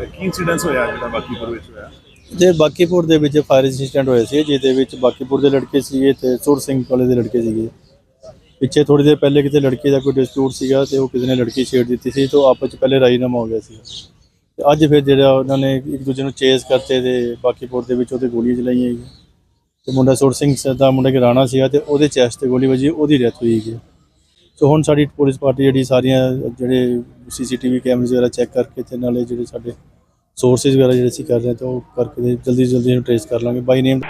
ਕੀ incidence ਹੋਇਆ ਜਿਹੜਾ ਬਾਕੀਪੁਰ ਵਿੱਚ ਹੋਇਆ? ਤੇ ਬਾਕੀਪੁਰ ਦੇ ਵਿੱਚ ਫਾਇਰ ਇੰਸੀਡੈਂਟ ਹੋਇਆ ਸੀ, ਜਿਹਦੇ ਵਿੱਚ ਬਾਕੀਪੁਰ ਦੇ ਲੜਕੇ ਸੀਗੇ ਤੇ ਸੁਰ ਸਿੰਘ ਕਾਲਜ ਦੇ ਲੜਕੇ ਸੀਗੇ। ਪਿੱਛੇ ਥੋੜੀ ਦੇਰ ਪਹਿਲੇ ਕਿਤੇ ਲੜਕੀ ਦਾ ਕੋਈ ਡਿਸਪਿਊਟ ਸੀਗਾ ਤੇ ਉਹ ਕਿਸੇ ਨੇ ਲੜਕੀ ਛੇੜ ਦਿੱਤੀ ਸੀ ਤੇ ਉਹ ਆਪਸ ਚ ਪਹਿਲੇ ਰਾਜੀਨਾਮਾ ਹੋ ਗਿਆ ਸੀ। ਤੇ ਅੱਜ ਫਿਰ ਜਿਹੜਾ ਉਹਨਾਂ ਨੇ ਇੱਕ ਦੂਜੇ ਨੂੰ ਚੇਸ ਕਰਤੇ ਤੇ ਬਾਕੀਪੁਰ ਦੇ ਵਿੱਚ ਉਹਦੇ ਗੋਲੀਆਂ ਚਲਾਈਆਂ ਗਈਆਂ। ਤੇ ਮੁੰਡਾ ਸੁਰ ਸਿੰਘ ਦਾ ਮੁੰਡਾ ਕਿ ਰਾਣਾ ਸੀਗਾ ਤੇ ਉਹਦੇ ਚੈਸਟ ਤੇ ਗੋਲੀ ਵੱਜੀ, ਉਹਦੀ ਡੈਥ ਹੋਈ ਗਈ। ਸੋ ਹੁਣ ਸਾਡੀ ਪੁਲਿਸ ਪਾਰਟੀ ਜਿਹੜੀ ਸਾਰੀਆਂ ਜਿਹੜੇ ਸੀਸੀਟੀਵੀ ਕੈਮਰੇ ਵਗੈਰਾ ਚੈੱਕ ਕਰਕੇ ਤੇ ਨਾਲੇ ਜਿਹੜੇ ਸਾਡੇ ਸੋਰਸਿਸ ਵਗੈਰਾ ਜਿਹੜੇ ਅਸੀਂ ਕਰ ਰਹੇ ਹਾਂ ਤੇ ਉਹ ਕਰਕੇ ਤੇ ਜਲਦੀ ਜਲਦੀ ਇਹਨੂੰ ਟ੍ਰੇਸ ਕਰ ਲਾਂਗੇ। ਬਾਈ ਨੇਮ